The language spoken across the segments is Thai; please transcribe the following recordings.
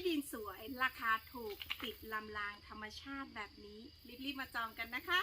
ที่ดินสวยราคาถูกติดลำรางธรรมชาติแบบนี้ รีบๆมาจองกันนะคะ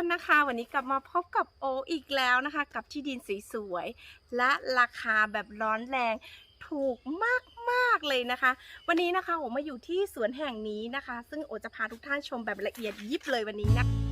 านนะคะ วันนี้กลับมาพบกับโออีกแล้วนะคะ กับที่ดินสวยๆและราคาแบบร้อนแรงถูกมากๆเลยนะคะ วันนี้นะคะโอมาอยู่ที่สวนแห่งนี้นะคะ ซึ่งโอจะพาทุกท่านชมแบบละเอียดยิบเลยวันนี้นะ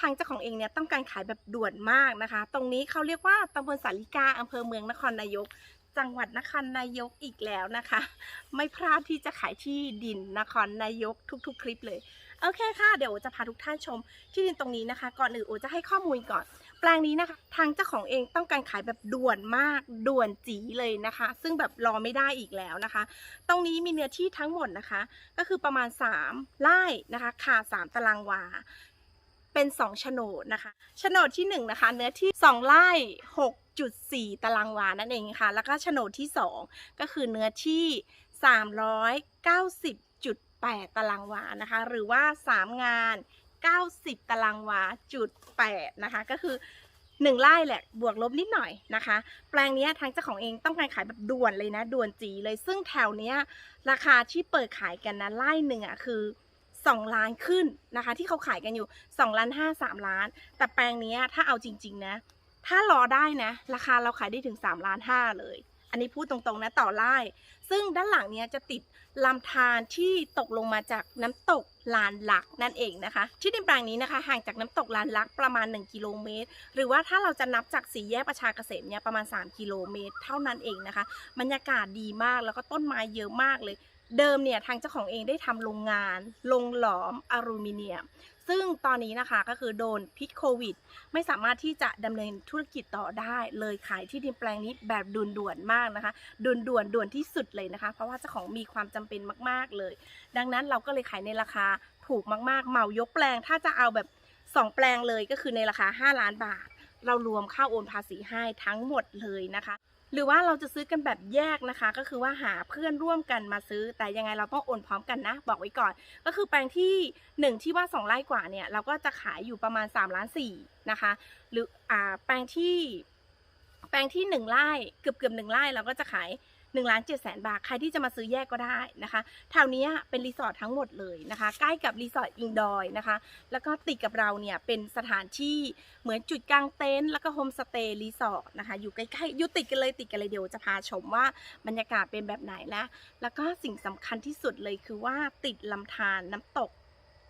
ทางเจ้าของเองเนี่ยต้องการขายแบบด่วนมากนะคะ ตรงนี้เขาเรียกว่าตำบลสาริกาอำเภอเมืองนครนายก จังหวัดนครนายกอีกแล้วนะคะ ไม่พลาดที่จะขายที่ดินนครนายกทุก ๆ คลิปเลยโอเคค่ะเดี๋ยวจะพาทุกท่านชมที่ดินตรงนี้นะคะ ก่อนอื่นโอจะให้ข้อมูลก่อน แปลงนี้นะคะ ทางเจ้าของเองต้องการขายแบบด่วนมากด่วนจีเลยนะคะ ซึ่งแบบรอไม่ได้อีกแล้วนะคะ ตรงนี้มีเนื้อที่ทั้งหมดนะคะ ก็คือประมาณ 3ไร่นะคะค่ะ3ตารางวา เป็น2โฉนดนะคะโฉนดที่1นะคะเนื้อที่ 2ไร่6.4 ตารางวานั่นเองค่ะ แล้วก็โฉนดที่ 2 ก็คือเนื้อที่ 390.8 ตารางวานะคะ หรือว่า 3 งาน 90 ตารางวาจุด8นะคะ ก็คือ1ไร่แหละบวกลบนิดหน่อยนะคะ แปลงนี้ทางเจ้าของเองต้องการขายแบบด่วนเลยนะด่วนจีเลยซึ่งแถวเนี้ยราคาที่เปิดขายกันนะไร่หนึ่งอะคือ 2 ล้านขึ้นนะคะ ที่เขาขายกันอยู่2ล้าน5 3 ล้าน แต่แปลงนี้ถ้าเอาจริง ๆ นะ ถ้ารอได้นะ ราคาเราขายได้ถึง3ล้าน5เลย อันนี้พูดตรงๆนะต่อไร่ซึ่งด้านหลังเนี้ยจะติดลำธารที่ตกลงมาจากน้ำตกลานหลักนั่นเองนะคะ ที่ดินแปลงนี้นะคะ ห่างจากน้ำตกลานหลักประมาณ 1 กิโลเมตร หรือว่าถ้าเราจะนับจากสี่แยกประชาเกษมเนี่ยประมาณ 3 กิโลเมตร เท่านั้นเองนะคะ บรรยากาศดีมากแล้วก็ต้นไม้เยอะมากเลย เดิมเนี่ยทางเจ้าของเองได้ทำโรงงานลงหลอมอลูมิเนียม ซึ่งตอนนี้นะคะก็คือโดนพิษโควิด ไม่สามารถที่จะดำเนินธุรกิจต่อได้เลยขายที่ดินแปลงนี้แบบด่วนๆมากนะคะด่วนๆด่วนที่สุดเลยนะคะ เพราะว่าเจ้าของมีความจำเป็นมาก ๆเลย ดังนั้นเราก็เลยขายในราคาถูกมากๆเหมายกแปลงถ้าจะเอาแบบสองแปลงเลยก็คือในราคา 5 ล้านบาท เรารวมค่าโอนภาษีให้ทั้งหมดเลยนะคะ หรือว่าเราจะซื้อกันแบบแยกนะคะ ก็คือว่าหาเพื่อนร่วมกันมาซื้อ แต่ยังไงเราต้องโอนพร้อมกันนะ บอกไว้ก่อน ก็คือแปลงที่หนึ่งที่ว่าสองไร่กว่าเนี่ย เราก็จะขายอยู่ประมาณ3ล้านสี่นะคะ หรืออ่าแปลงที่ แปลงที่หนึ่งไร่เกือบเกือบหนึ่งไร่เราก็จะขาย 1นึ่งล้านเจ็ดแสนบาท ใครที่จะมาซื้อแยกก็ได้นะคะแถวนี้เป็นรีสอร์ททั้งหมดเลยนะคะ ใกล้กับรีสอร์ทอิงดอยนะคะ แล้วก็ติดกับเราเนี่ยเป็นสถานที่เหมือนจุดกลางเต็นท์แล้วก็โฮมสเตย์รีสอร์ทนะคะ อยู่ใกล้ๆอยู่ติดกันเลยติดกันเลยเดี๋ยวจะพาชมว่าบรรยากาศเป็นแบบไหนและแล้วก็สิ่งสำคัญที่สุดเลยคือว่าติดลำธารน้ำตก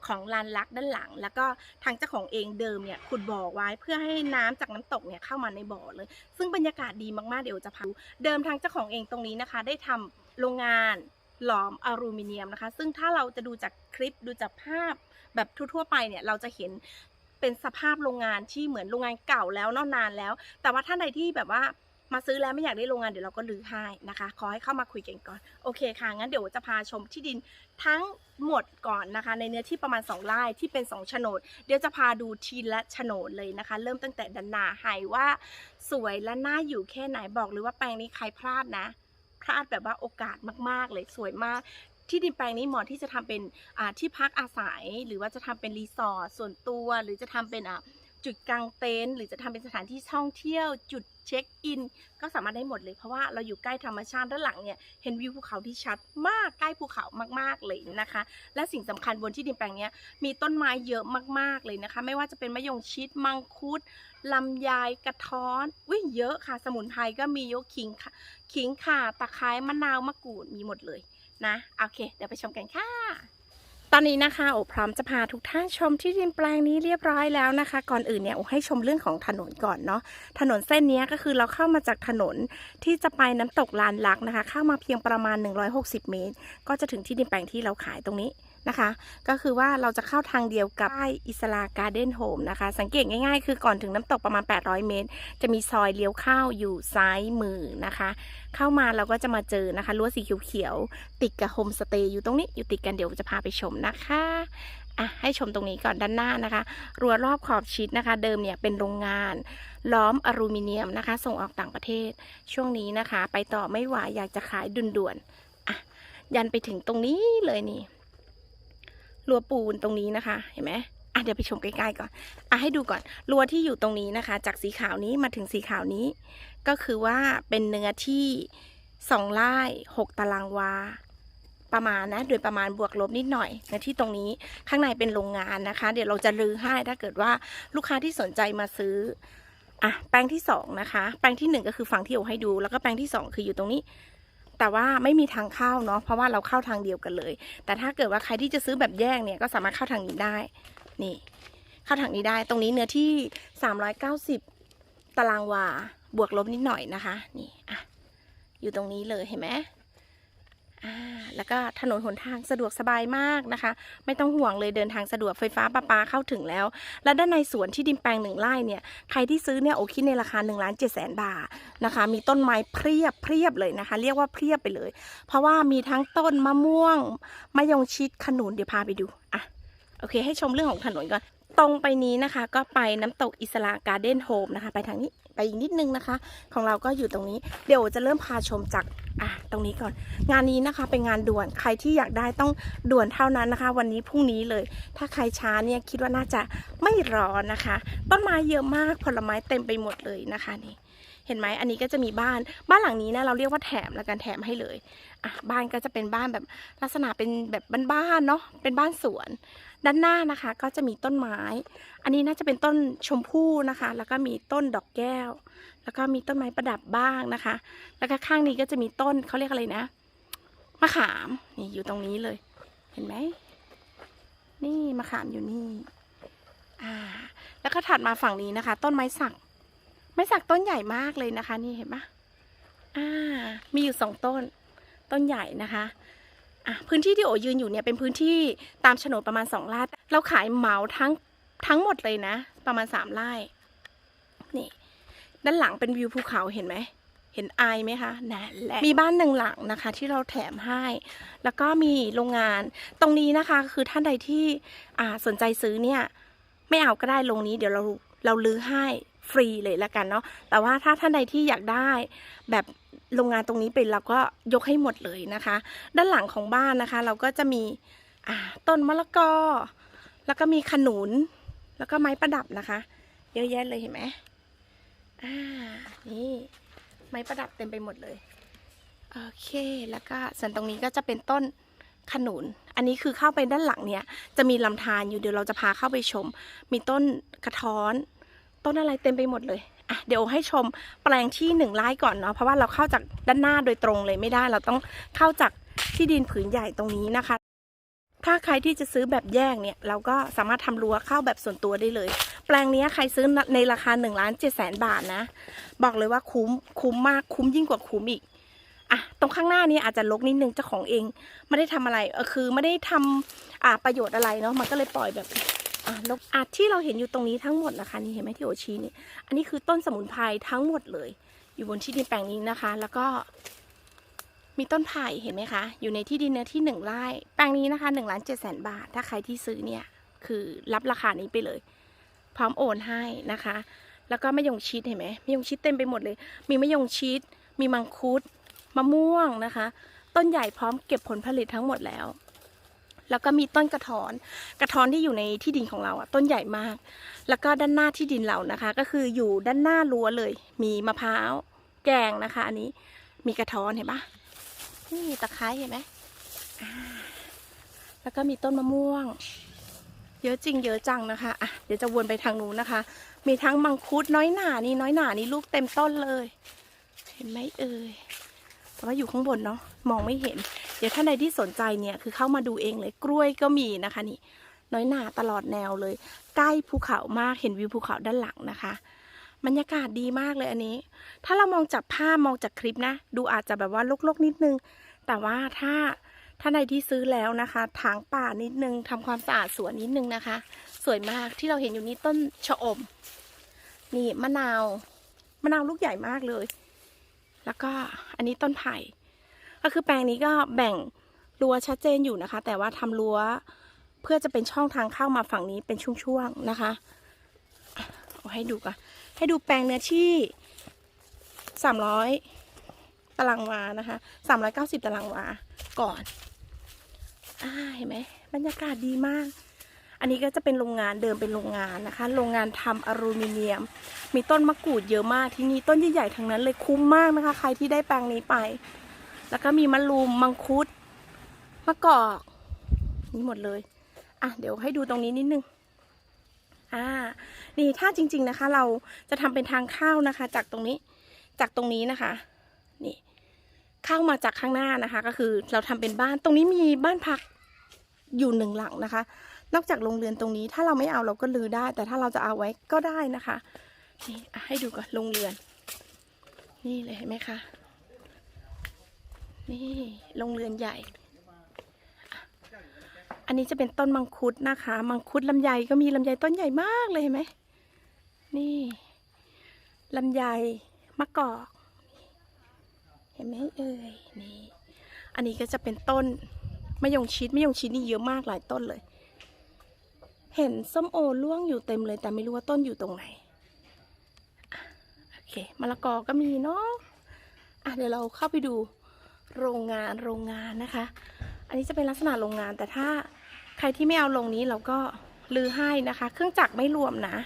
ของลานลักด้านหลัง แล้วก็ทางเจ้าของเองเดิมเนี่ยขุดบ่อไว้เพื่อให้น้ำจากน้ำตกเนี่ยเข้ามาในบ่อเลย ซึ่งบรรยากาศดีมากๆเดี๋ยวจะพาเดิมทางเจ้าของเองตรงนี้นะคะ ได้ทำโรงงานหลอมอลูมิเนียมนะคะ ซึ่งถ้าเราจะดูจากคลิปดูจากภาพแบบทั่วๆไปเนี่ยเราจะเห็นเป็นสภาพโรงงานที่เหมือนโรงงานเก่าแล้วเนานานแล้ว แต่ว่าท่านใดที่แบบว่า มาซื้อแล้วไม่อยากได้โรงงานเดี๋ยวเราก็รื้อให้นะคะ ขอให้เข้ามาคุยกันก่อน โอเคค่ะ งั้นเดี๋ยวจะพาชมที่ดินทั้งหมดก่อนนะคะ ในเนื้อที่ประมาณ 2ไร่ที่เป็น 2 โฉนด เดี๋ยวจะพาดูทีละโฉนดเลยนะคะ เริ่มตั้งแต่ดันนาไฮว่าสวยและน่าอยู่แค่ไหนบอกเลยว่าแปลงนี้ใครพลาดนะ พลาดแบบว่าโอกาสมากๆเลยสวยมากที่ดินแปลงนี้เหมาะที่จะทำเป็นที่พักอาศัย หรือว่าจะทำเป็นรีสอร์ทส่วนตัว หรือจะทำเป็นจุดกลางเต็นท์หรือจะทำเป็นสถานที่ท่องเที่ยวจุด เช็คอิน ก็สามารถได้หมดเลยเพราะว่าเราอยู่ใกล้ธรรมชาติด้านหลังเนี่ยเห็นวิวภูเขาที่ชัดมากใกล้ภูเขามากๆเลยนะคะ และสิ่งสำคัญบนที่ดินแปลงนี้มีต้นไม้เยอะมากๆเลยนะคะ ไม่ว่าจะเป็นมะยงชิดมังคุดลำไยกระท้อนอุ้ยเยอะค่ะ สมุนไพรก็มียกขิงขิงข่าตะไคร้มะนาวมะกรูดมีหมดเลยนะโอเค เดี๋ยวไปชมกันค่ะ ตอนนี้นะคะโอพร้อมจะพาทุกท่านชมที่ดินแปลงนี้เรียบร้อยแล้วนะคะ ก่อนอื่นเนี่ยโอให้ชมเรื่องของถนนก่อนเนาะถนนเส้นนี้ก็คือเราเข้ามาจากถนนที่จะไปน้ำตกลานลักนะคะ เข้ามาเพียงประมาณ 160 เมตร ก็จะถึงที่ดินแปลงที่เราขายตรงนี้ นะคะ ก็คือว่าเราจะเข้าทางเดียวกับป้ายอิสลาการ์เด้นโฮมนะคะ สังเกตง่ายๆ คือก่อนถึงน้ำตกประมาณ 800 เมตร จะมีซอยเลี้ยวเข้าอยู่ซ้ายมือนะคะ เข้ามาเราก็จะมาเจอนะคะรั้วสีเขียวๆติดกับโฮมสเตย์อยู่ตรงนี้อยู่ติดกันเดี๋ยวจะพาไปชมนะคะอะให้ชมตรงนี้ก่อนด้านหน้านะคะ รั้วรอบขอบชิดนะคะ เดิมเนี่ยเป็นโรงงาน ล้อมอลูมิเนียมนะคะ ส่งออกต่างประเทศ ช่วงนี้นะคะ ไปต่อไม่ไหวอยากจะขายด่วนๆอะยันไปถึงตรงนี้เลยนี่ รั้วปูนตรงนี้นะคะ เห็นไหมอะเดี๋ยวไปชมใกล้ๆก่อน อะให้ดูก่อนรั้วที่อยู่ตรงนี้นะคะ จากสีขาวนี้มาถึงสีขาวนี้ ก็คือว่าเป็นเนื้อที่สองไร่หกตารางวา ประมาณนะ โดยประมาณบวกลบนิดหน่อยเนื้อที่ตรงนี้ข้างในเป็นโรงงานนะคะ เดี๋ยวเราจะรื้อให้ถ้าเกิดว่าลูกค้าที่สนใจมาซื้ออะแปลงที่สองนะคะ แปลงที่หนึ่งก็คือฝั่งที่โอให้ดู แล้วก็แปลงที่สองคืออยู่ตรงนี้ แต่ว่าไม่มีทางเข้าเนาะเพราะว่าเราเข้าทางเดียวกันเลย แต่ถ้าเกิดว่าใครที่จะซื้อแบบแยกเนี่ยก็สามารถเข้าทางนี้ได้ นี่ เข้าทางนี้ได้ ตรงนี้เนื้อที่ 390 ตารางวาบวกลบนิดหน่อยนะคะ นี่อะอยู่ตรงนี้เลยเห็นไหม แล้วก็ถนนหนทางสะดวกสบายมากนะคะ ไม่ต้องห่วงเลยเดินทางสะดวกไฟฟ้าประปาเข้าถึงแล้ว และด้านในสวนที่ดินแปลงหนึ่งไร่เนี่ยใครที่ซื้อเนี่ยโอคิดในราคา1นึ่งล้านเจ็ดแสนบาทนะคะ มีต้นไม้เพียบเพียบเลยนะคะ เรียกว่าเพียบไปเลย เพราะว่ามีทั้งต้นมะม่วงมะยงชิดขนุนเดี๋ยวพาไปดูอะโอเค ให้ชมเรื่องของถนนก่อน ตรงไปนี้นะคะก็ไปน้ำตกอิสลาการ์เด้นโฮมนะคะ ไปทางนี้ไปอีกนิดนึงนะคะ ของเราก็อยู่ตรงนี้เดี๋ยวจะเริ่มพาชมจากอะตรงนี้ก่อน งานนี้นะคะเป็นงานด่วนใครที่อยากได้ต้องด่วนเท่านั้นนะคะ วันนี้พรุ่งนี้เลย ถ้าใครช้าเนี่ยคิดว่าน่าจะไม่รอนะคะ ต้นไม้เยอะมากผลไม้เต็มไปหมดเลยนะคะนี่เห็นไหมอันนี้ก็จะมีบ้าน บ้านหลังนี้นะเราเรียกว่าแถมแล้วกันแถมให้เลย อะบ้านก็จะเป็นบ้านแบบลักษณะเป็นแบบบ้านๆเนาะ เป็นบ้านสวน ด้านหน้านะคะก็จะมีต้นไม้ อันนี้น่าจะเป็นต้นชมพู่นะคะ แล้วก็มีต้นดอกแก้ว แล้วก็มีต้นไม้ประดับบ้างนะคะ แล้วก็ข้างนี้ก็จะมีต้นเขาเรียกอะไรนะมะขามนี่อยู่ตรงนี้เลย เห็นไหมนี่มะขามอยู่นี่อ่าแล้วก็ถัดมาฝั่งนี้นะคะ ต้นไม้สักไม้สักต้นใหญ่มากเลยนะคะ นี่เห็นปะอ่ามีอยู่สองต้น ต้นใหญ่นะคะอะ พื้นที่ที่โอยืนอยู่เนี่ยเป็นพื้นที่ตามโฉนดประมาณสองไร่เราขายเหมาทั้งทั้งหมดเลยนะ ประมาณสามไร่นี่ ด้านหลังเป็นวิวภูเขาเห็นไหมเห็นไอายไหมคะนั่นแหละมีบ้านหนึ่งหลังนะคะ ที่เราแถมให้ แล้วก็มีโรงงานตรงนี้นะคะ คือท่านใดที่อ่าสนใจซื้อเนี่ย ไม่เอาก็ได้ลงนี้เดี๋ยวเราเราลื้อให้ฟรีเลยละกันเนาะแต่ว่าถ้าท่านใดที่อยากได้แบบ โรงงานตรงนี้เป็นเราก็ยกให้หมดเลยนะคะ ด้านหลังของบ้านนะคะ เราก็จะมีต้นมะละกอ แล้วก็มีขนุน แล้วก็ไม้ประดับนะคะ เยอะแยะเลยเห็นไหมอ่านี่ไม้ประดับเต็มไปหมดเลยโอเคแล้วก็ส่วนตรงนี้ก็จะเป็นต้นขนุน อันนี้คือเข้าไปด้านหลังเนี่ย จะมีลำธารอยู่เดี๋ยวเราจะพาเข้าไปชม มีต้นกระท้อน ต้นอะไรเต็มไปหมดเลย อะเดี๋ยวให้ชมแปลงที่หนึ่งไร่ก่อนเนาะเพราะว่าเราเข้าจากด้านหน้าโดยตรงเลยไม่ได้เราต้องเข้าจากที่ดินผืนใหญ่ตรงนี้นะคะ ถ้าใครที่จะซื้อแบบแยกเนี่ย เราก็สามารถทำรั้วเข้าแบบส่วนตัวได้เลย แปลงนี้ใครซื้อในราคา1นึ่งล้านเจ็ดแสนบาทนะ บอกเลยว่าคุ้มคุ้มมากคุ้มยิ่งกว่าคุ้มอีกอะตรงข้างหน้านี้อาจจะลกนิดนึงเจ้าของเองไม่ได้ทำอะไรเออคือไม่ได้ทำอ่าประโยชน์อะไรเนาะมันก็เลยปล่อยแบบ อะลกอะที่เราเห็นอยู่ตรงนี้ทั้งหมดนะคะนี่เห็นไหมที่โอชีนี่อันนี้คือต้นสมุนไพรทั้งหมดเลย อยู่บนที่ดินแปลงนี้นะคะ แล้วก็มีต้นไผ่เห็นไหมคะ อยู่ในที่ดินเนื้อที่หนึ่งไร่แปลงนี้นะคะหนึ่งล้านเจ็ดแสนบาท ถ้าใครที่ซื้อเนี่ยคือรับราคานี้ไปเลย พร้อมโอนให้นะคะ แล้วก็มะยงชิดเห็นไหมมะยงชิดเต็มไปหมดเลย มีมะยงชิด มีมังคุดมะม่วงนะคะ ต้นใหญ่พร้อมเก็บผลผลิตทั้งหมดแล้ว แล้วก็มีต้นกระถอน กระท้อนที่อยู่ในที่ดินของเราอะต้นใหญ่มาก แล้วก็ด้านหน้าที่ดินเรานะคะ ก็คืออยู่ด้านหน้ารั้วเลย มีมะพร้าวแกงนะคะ อันนี้มีกระท้อนเห็นปะนี่ตะไคร้เห็นไหมแล้วก็มีต้นมะม่วง เยอะจริงเยอะจังนะคะอะเดี๋ยวจะวนไปทางนู้นนะคะ มีทั้งมังคุดน้อยหนานี่น้อยหนานี่ลูกเต็มต้นเลย เห็นไหมเอ่ย แต่ว่าอยู่ข้างบนเนาะมองไม่เห็น เดี๋ยวท่านใดที่สนใจเนี่ยคือเข้ามาดูเองเลยกล้วยก็มีนะคะนี่ น้อยหนาตลอดแนวเลย ใกล้ภูเขามากเห็นวิวภูเขาด้านหลังนะคะบรรยากาศดีมากเลยอันนี้ ถ้าเรามองจากภาพมองจากคลิปนะ ดูอาจจะแบบว่าลกๆนิดนึง แต่ว่าถ้าท่านใดที่ซื้อแล้วนะคะถางป่านิดนึงทำความสะอาดสวนนิดนึงนะคะ สวยมากที่เราเห็นอยู่นี้ต้นชะอม นี่มะนาว มะนาวลูกใหญ่มากเลย แล้วก็อันนี้ต้นไผ่ ก็คือแปลงนี้ก็แบ่งรั้วชัดเจนอยู่นะคะ แต่ว่าทำรั้วเพื่อจะเป็นช่องทางเข้ามาฝั่งนี้เป็นช่วงๆนะคะเอาให้ดูก่อนให้ดูแปลงเนื้อที่สามร้อยตารางวานะคะสามร้อยเก้าสิบตารางวาก่อนอ่าเห็นไหมบรรยากาศดีมาก อันนี้ก็จะเป็นโรงงานเดิมเป็นโรงงานนะคะ โรงงานทำอลูมิเนียม มีต้นมะกรูดเยอะมากที่นี่ต้นใหญ่ๆทั้งนั้นเลยคุ้มมากนะคะ ใครที่ได้แปลงนี้ไป แล้วก็มีมะรูมมังคุดมะกอกนี่หมดเลยอะเดี๋ยวให้ดูตรงนี้นิดนึงอ่านี่ถ้าจริง ๆนะคะ เราจะทำเป็นทางเข้านะคะ จากตรงนี้จากตรงนี้นะคะ นี่ เข้ามาจากข้างหน้านะคะ ก็คือเราทำเป็นบ้านตรงนี้มีบ้านพักอยู่หนึ่งหลังนะคะ นอกจากโรงเรือนตรงนี้ ถ้าเราไม่เอาเราก็ลือได้ แต่ถ้าเราจะเอาไว้ก็ได้นะคะนี่ให้ดูก่อนโรงเรือน นี่เลยเห็นไหมคะนี่โรงเรือนใหญ่ อันนี้จะเป็นต้นมังคุดนะคะ มังคุดลำไยก็มีลำไยต้นใหญ่มากเลยเห็นไหมนี่ลำไยมะกอก เห็นไหมเอ่ยนี่ อันนี้ก็จะเป็นต้นมะยงชิดมะยงชิดนี่เยอะมากหลายต้นเลย เห็นส้มโอร่วงอยู่เต็มเลย แต่ไม่รู้ว่าต้นอยู่ตรงไหน โอเคมะละกอก็มีเนาะอะเดี๋ยวเราเข้าไปดูโรงงานโรงงานนะคะ อันนี้จะเป็นลักษณะโรงงาน แต่ถ้าใครที่ไม่เอาลงนี้เราก็ลือให้นะคะ เครื่องจักรไม่รวมนะ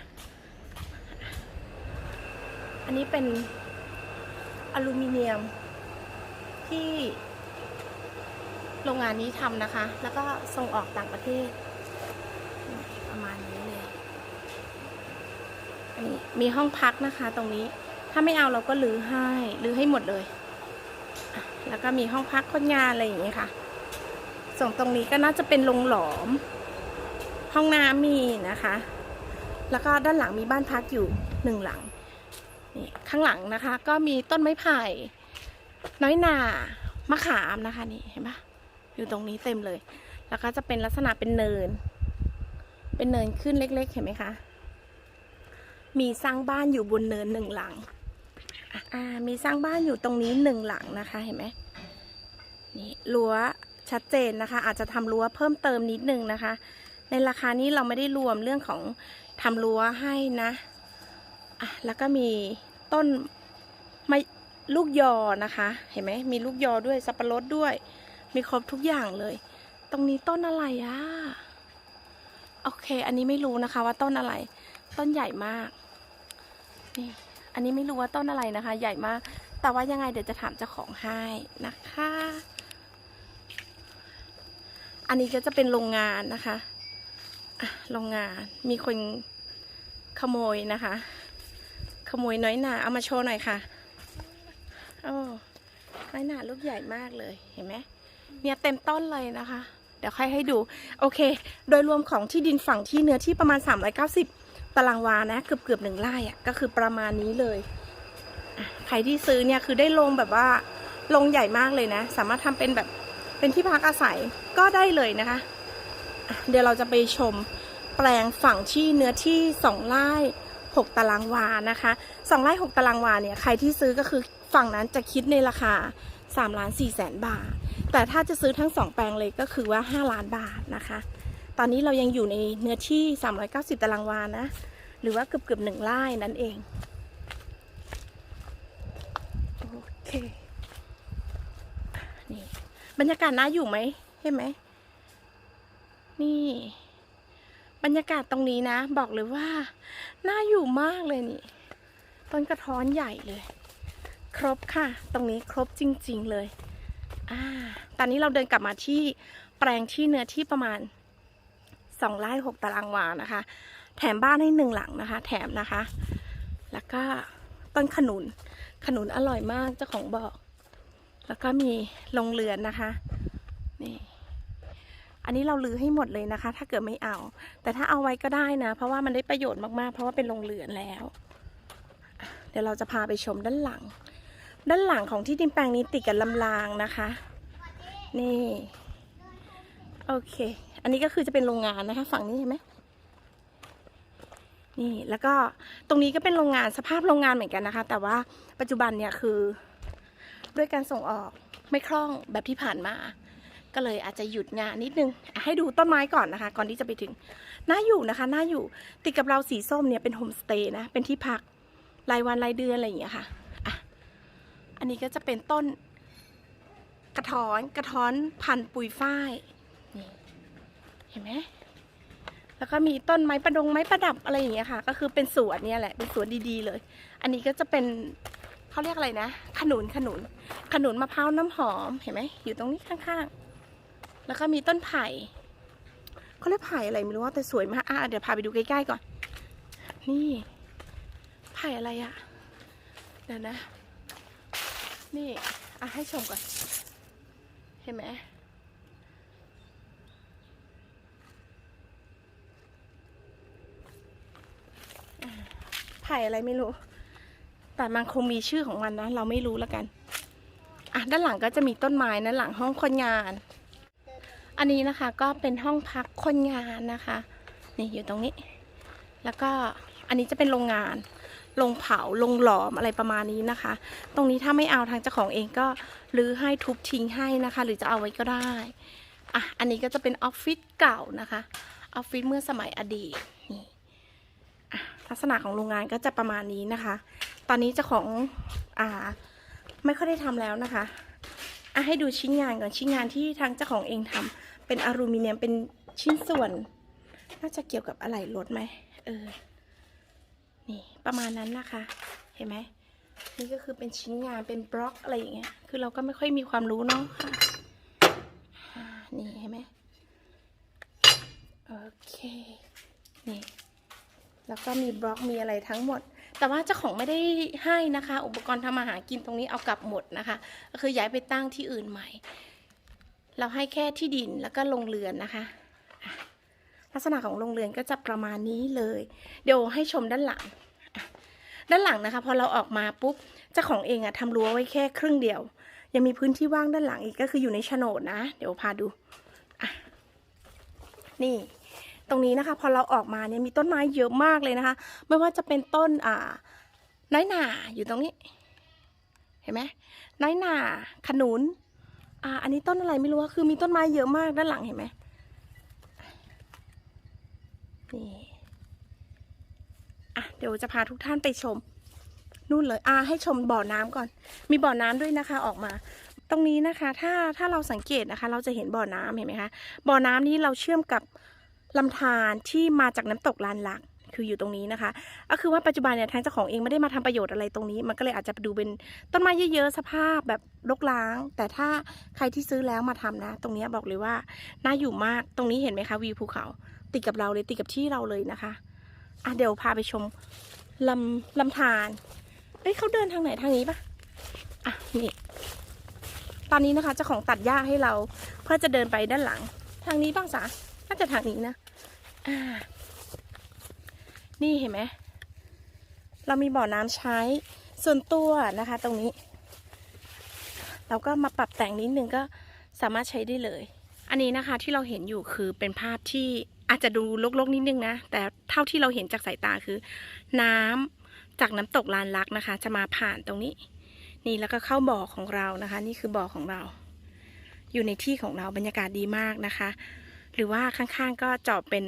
อันนี้เป็นอลูมิเนียมที่โรงงานนี้ทำนะคะ แล้วก็ส่งออกต่างประเทศ ประมาณนี้เลยอันนี้มีห้องพักนะคะ ตรงนี้ ถ้าไม่เอาเราก็รื้อให้รื้อให้หมดเลย แล้วก็มีห้องพักคนงานอะไรอย่างเงี้ยค่ะ ส่วนตรงนี้ก็น่าจะเป็นโรงหลอม ห้องน้ำมีนะคะ แล้วก็ด้านหลังมีบ้านพักอยู่หนึ่งหลังนี่ข้างหลังนะคะ ก็มีต้นไม้ไผ่ น้อยหนามะขามนะคะนี่เห็นปะอยู่ตรงนี้เต็มเลย แล้วก็จะเป็นลักษณะเป็นเนิน เป็นเนินขึ้นเล็ก ๆ เห็นไหมคะ มีสร้างบ้านอยู่บนเนินหนึ่งหลัง อ่า มีสร้างบ้านอยู่ตรงนี้หนึ่งหลังนะคะ เห็นไหมนี่รั้วชัดเจนนะคะ อาจจะทำรั้วเพิ่มเติมนิดนึงนะคะ ในราคานี้เราไม่ได้รวมเรื่องของทำรั้วให้นะ อะ แล้วก็มีต้นไม้ลูกยอนะคะ เห็นไหม มีลูกยอด้วย สับปะรดด้วย มีครบทุกอย่างเลย ตรงนี้ต้นอะไรอะ โอเค อันนี้ไม่รู้นะคะว่าต้นอะไร ต้นใหญ่มาก นี่ อันนี้ไม่รู้ว่าต้นอะไรนะคะ ใหญ่มาก แต่ว่ายังไงเดี๋ยวจะถามเจ้าของให้นะคะ อันนี้ก็จะเป็นโรงงานนะคะโรงงาน มีคนขโมยนะคะ ขโมยน้อยหนาเอามาโชว์หน่อยค่ะ โอ้น้อยหนาลูกใหญ่มากเลย เห็นไหมเนี่ยเต็มต้นเลยนะคะ ดี๋ยวค่อยให้ดู โอเค โดยรวมของที่ดินฝั่งที่เนื้อที่ประมาณ 390 ตารางวานะ เกือบเกือบหนึ่งไร่อะก็คือประมาณนี้เลย ใครที่ซื้อเนี่ยคือได้ลงแบบว่าลงใหญ่มากเลยนะ สามารถทำเป็นแบบเป็นที่พักอาศัยก็ได้เลยนะคะอะเดี๋ยวเราจะไปชมแปลงฝั่งที่เนื้อที่สองไร่หกตารางวานะคะสองไร่หกตารางวาเนี่ยใครที่ซื้อก็คือฝั่งนั้นจะคิดในราคา 3ล้าน4แสนบาท แต่ถ้าจะซื้อทั้งสองแปลงเลยก็คือว่า 5 ล้านบาทนะคะ ตอนนี้เรายังอยู่ในเนื้อที่ 390 ตารางวานะ หรือว่าเกือบเกือบหนึ่งไร่นั่นเอง โอเค นี่ บรรยากาศน่าอยู่ไหมเห็นไหม นี่ บรรยากาศตรงนี้นะ บอกเลยว่า น่าอยู่มากเลยนี่ ต้นกระท้อนใหญ่เลย ครบค่ะ ตรงนี้ครบจริง ๆ เลยอ่าตอนนี้เราเดินกลับมาที่แปลงที่เนื้อที่ประมาณสองไร่หกตารางวานะคะ แถมบ้านให้หนึ่งหลังนะคะ แถมนะคะ แล้วก็ต้นขนุน ขนุนอร่อยมากเจ้าของบอก แล้วก็มีโรงเรือนนะคะนี่อันนี้เราลือให้หมดเลยนะคะ ถ้าเกิดไม่เอา แต่ถ้าเอาไว้ก็ได้นะ เพราะว่ามันได้ประโยชน์มากๆ เพราะว่าเป็นโรงเรือนแล้ว เดี๋ยวเราจะพาไปชมด้านหลัง ด้านหลังของที่ดินแปลงนี้ติดกับลำรางนะคะ นี่โอเค อันนี้ก็คือจะเป็นโรงงานนะคะ ฝั่งนี้เห็นไหมนี่แล้วก็ตรงนี้ก็เป็นโรงงานสภาพโรงงานเหมือนกันนะคะ แต่ว่าปัจจุบันเนี่ยคือ ด้วยการส่งออกไม่คล่องแบบที่ผ่านมา ก็เลยอาจจะหยุดงานนิดนึง ให้ดูต้นไม้ก่อนนะคะ ก่อนที่จะไปถึงน่าอยู่นะคะน่าอยู่ติดกับเราสีส้มเนี่ยเป็นโฮมสเตย์นะเป็นที่พักรายวันรายเดือนอะไรอย่างเงี้ยค่ะ อันนี้ก็จะเป็นต้นกระท้อนกระท้อนพันปุยฝ้ายนี่เห็นไหมแล้วก็มีต้นไม้ประดงไม้ประดับอะไรอย่างเงี้ยค่ะ ก็คือเป็นสวนเนี่ยแหละ เป็นสวนดีๆเลย อันนี้ก็จะเป็นเขาเรียกอะไรนะ ขนุนขนุน ขนุนมะพร้าวน้ำหอมเห็นไหมอยู่ตรงนี้ข้างๆ แล้วก็มีต้นไผ่เขาเรียกไผ่อะไรไม่รู้ว่าแต่สวยมากอะเดี๋ยวพาไปดูใกล้ๆก่อน นี่ไผ่อะไรอะเดี๋ยวนะ นี่ อะ ให้ชมก่อน เห็นไหมไผ่อะไรไม่รู้ แต่มันคงมีชื่อของมันนะ เราไม่รู้แล้วกัน อะ ด้านหลังก็จะมีต้นไม้นะหลังห้องคนงาน อันนี้นะคะก็เป็นห้องพักคนงานนะคะ นี่อยู่ตรงนี้ แล้วก็อันนี้จะเป็นโรงงาน ลงเผาลงหลอมอะไรประมาณนี้นะคะ ตรงนี้ถ้าไม่เอาทางเจ้าของเองก็รื้อให้ทุบทิ้งให้นะคะ หรือจะเอาไว้ก็ได้อะอันนี้ก็จะเป็นออฟฟิศเก่านะคะออฟฟิศเมื่อสมัยอดีตนี่ลักษณะของโรงงานก็จะประมาณนี้นะคะ ตอนนี้เจ้าของอ่าไม่ค่อยได้ทำแล้วนะคะอะให้ดูชิ้นงานก่อนชิ้นงานที่ทางเจ้าของเองทำเป็นอลูมิเนียมเป็นชิ้นส่วน น่าจะเกี่ยวกับอะไหล่รถไหมเออ ประมาณนั้นนะคะ เห็นไหมนี่ก็คือเป็นชิ้นงานเป็นบล็อกอะไรอย่างเงี้ย คือเราก็ไม่ค่อยมีความรู้เนาะค่ะนี่เห็นไหมโอเคนี่แล้วก็มีบล็อกมีอะไรทั้งหมด แต่ว่าเจ้าของไม่ได้ให้นะคะ อุปกรณ์ทำอาหารกินตรงนี้เอากลับหมดนะคะ ก็คือย้ายไปตั้งที่อื่นใหม่ เราให้แค่ที่ดินแล้วก็ลงเรือนนะคะ ลักษณะของโรงเรือนก็จะประมาณนี้เลย เดี๋ยวให้ชมด้านหลัง ด้านหลังนะคะ พอเราออกมาปุ๊บเจ้าของเองอะทำรั้วไว้แค่ครึ่งเดียว ยังมีพื้นที่ว่างด้านหลังอีกก็คืออยู่ในโฉนดนะ เดี๋ยวพาดูอะนี่ ตรงนี้นะคะ พอเราออกมาเนี่ยมีต้นไม้เยอะมากเลยนะคะ ไม่ว่าจะเป็นต้นอ่าน้อยหนาอยู่ตรงนี้ เห็นไหมน้อยหนาขนุนอ่าอันนี้ต้นอะไรไม่รู้คือมีต้นไม้เยอะมากด้านหลังเห็นไหมนี่ อะเดี๋ยวจะพาทุกท่านไปชม นู่นเลยอ่าให้ชมบ่อน้ำก่อน มีบ่อน้ำด้วยนะคะออกมา ตรงนี้นะคะ ถ้าถ้าเราสังเกตนะคะ เราจะเห็นบ่อน้ำเห็นไหมคะบ่อน้ำนี้เราเชื่อมกับลำธารที่มาจากน้ำตกลานหลักคืออยู่ตรงนี้นะคะ ก็คือว่าปัจจุบันเนี่ยทางเจ้าของเองไม่ได้มาทำประโยชน์อะไรตรงนี้ มันก็เลยอาจจะดูเป็นต้นไม้เยอะๆสภาพแบบรกร้าง แต่ถ้าใครที่ซื้อแล้วมาทำนะ ตรงนี้บอกเลยว่าน่าอยู่มาก ตรงนี้เห็นไหมคะวิวภูเขา ติดกับเราเลยติดกับที่เราเลยนะคะ อะเดี๋ยวพาไปชมลำลำธารเอ้ยเขาเดินทางไหนทางนี้ปะอะนี่ตอนนี้นะคะเจ้าของตัดหญ้าให้เรา เพื่อจะเดินไปด้านหลัง ทางนี้บ้างสาน่าจะทางนี้นะอ่านี่เห็นไหมเรามีบ่อน้ำใช้ส่วนตัวนะคะ ตรงนี้ เราก็มาปรับแต่งนิดนึงก็สามารถใช้ได้เลย อันนี้นะคะที่เราเห็นอยู่คือเป็นภาพที่ อาจจะดูลกๆนิดนึงนะ แต่เท่าที่เราเห็นจากสายตาคือ น้ำจากน้ำตกลานลักนะคะ จะมาผ่านตรงนี้ นี่แล้วก็เข้าบ่อของเรานะคะ นี่คือบ่อของเรา อยู่ในที่ของเราบรรยากาศดีมากนะคะ หรือว่าข้างๆก็เจาะเป็น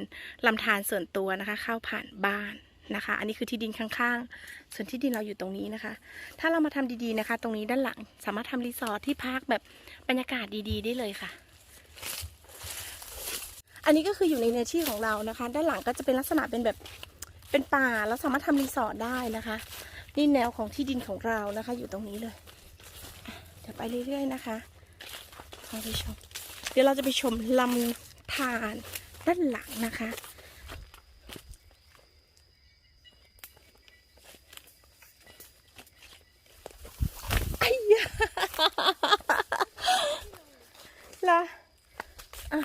ลำธารส่วนตัวนะคะ เข้าผ่านบ้านนะคะ อันนี้คือที่ดินข้างๆ ส่วนที่ดินเราอยู่ตรงนี้นะคะ ถ้าเรามาทำดีๆนะคะ ตรงนี้ด้านหลังสามารถทำรีสอร์ทที่พักแบบบรรยากาศดีๆ ได้เลยค่ะ อันนี้ก็คืออยู่ในเนื้อที่ของเรานะคะ ด้านหลังก็จะเป็นลักษณะเป็นแบบเป็นป่าแล้วสามารถทำรีสอร์ทได้นะคะ นี่แนวของที่ดินของเรานะคะ อยู่ตรงนี้เลยเดี๋ยวไปเรื่อยๆนะคะพาไปชม เดี๋ยวเราจะไปชมลำธารด้านหลังนะคะ ไอ้ยาละอะ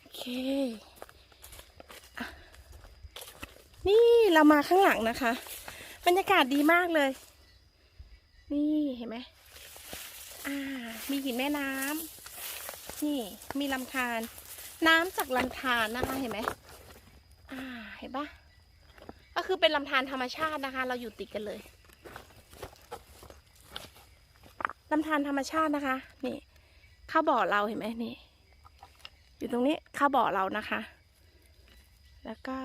โอเคอะนี่เรา มาข้างหลังนะคะ บรรยากาศดีมากเลย นี่เห็นไหมอ่า มีหินแม่น้ำนี่มีลำธารน้ำจากลำธารนะคะเห็นไหมอ่าเห็นปะก็คือเป็นลำธารธรรมชาตินะคะ เราอยู่ติดกันเลยลำธารธรรมชาตินะคะ นี่เข้าบ่อเราเห็นไหมนี่ อยู่ตรงนี้เข้าบ่อเรานะคะ แล้วก็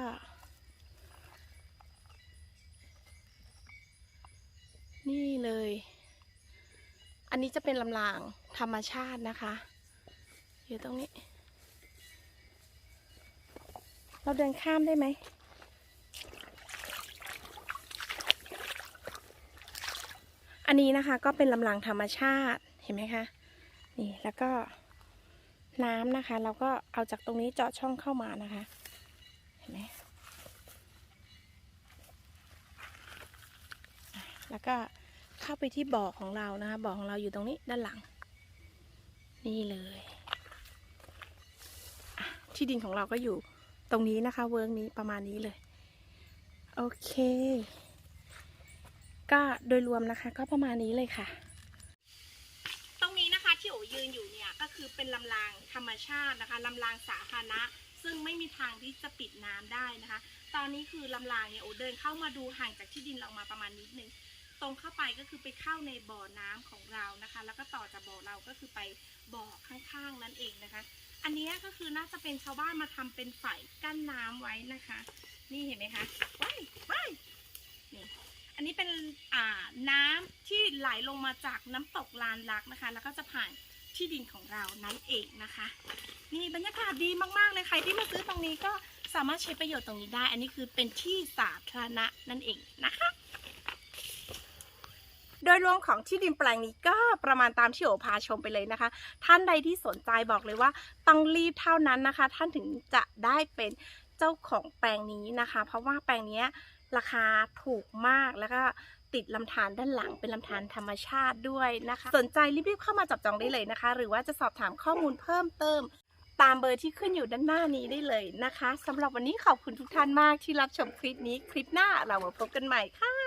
นี่เลย อันนี้จะเป็นลำรางธรรมชาตินะคะ อยู่ตรงนี้ เราเดินข้ามได้ไหมอันนี้นะคะก็เป็นลำรางธรรมชาติเห็นไหมคะนี่แล้วก็น้ำนะคะ เราก็เอาจากตรงนี้เจาะช่องเข้ามานะคะ เห็นไหมแล้วก็ เข้าไปที่บ่อของเรานะคะบ่อของเราอยู่ตรงนี้ด้านหลัง นี่เลยที่ดินของเราก็อยู่ตรงนี้นะคะ เวิร์กนี้ประมาณนี้เลย โอเค ก็โดยรวมนะคะ ก็ประมาณนี้เลยค่ะ ตรงนี้นะคะที่โอยืนอยู่เนี่ยก็คือเป็นลำรางธรรมชาตินะคะลำรางสาธารณะซึ่งไม่มีทางที่จะปิดน้ำได้นะคะ ตอนนี้คือลำรางเนี่ยโอเดินเข้ามาดูห่างจากที่ดินเรามาประมาณนิดนึง ตรงเข้าไปก็คือไปเข้าในบ่อน้ำของเรานะคะ แล้วก็ต่อจากบ่อเราก็คือไปบ่อข้างๆนั่นเองนะคะ อันนี้ก็คือน่าจะเป็นชาวบ้านมาทำเป็นฝ่ายกั้นน้ำไว้นะคะ นี่เห็นไหมคะว้ายว้ายนี่อันนี้เป็นอ่าน้ำที่ไหลลงมาจากน้ำตกลานลักนะคะ แล้วก็จะผ่านที่ดินของเรานั่นเองนะคะ นี่บรรยากาศดีมากๆเลยใครที่มาซื้อตรงนี้ก็สามารถใช้ประโยชน์ตรงนี้ได้ อันนี้คือเป็นที่สาธารณะนั่นเองนะคะ โดยรวมของที่ดินแปลงนี้ก็ประมาณตามที่โอพาชมไปเลยนะคะ ท่านใดที่สนใจบอกเลยว่าต้องรีบเท่านั้นนะคะ ท่านถึงจะได้เป็นเจ้าของแปลงนี้นะคะ เพราะว่าแปลงนี้ราคาถูกมากแล้วก็ติดลำธารด้านหลังเป็นลำธารธรรมชาติด้วยนะคะ สนใจรีบๆเข้ามาจับจองได้เลยนะคะ หรือว่าจะสอบถามข้อมูลเพิ่มเติม ตามเบอร์ที่ขึ้นอยู่ด้านหน้านี้ได้เลยนะคะสำหรับวันนี้ขอบคุณทุกท่านมากที่รับชมคลิปนี้ คลิปหน้าเรามาพบกันใหม่ค่ะ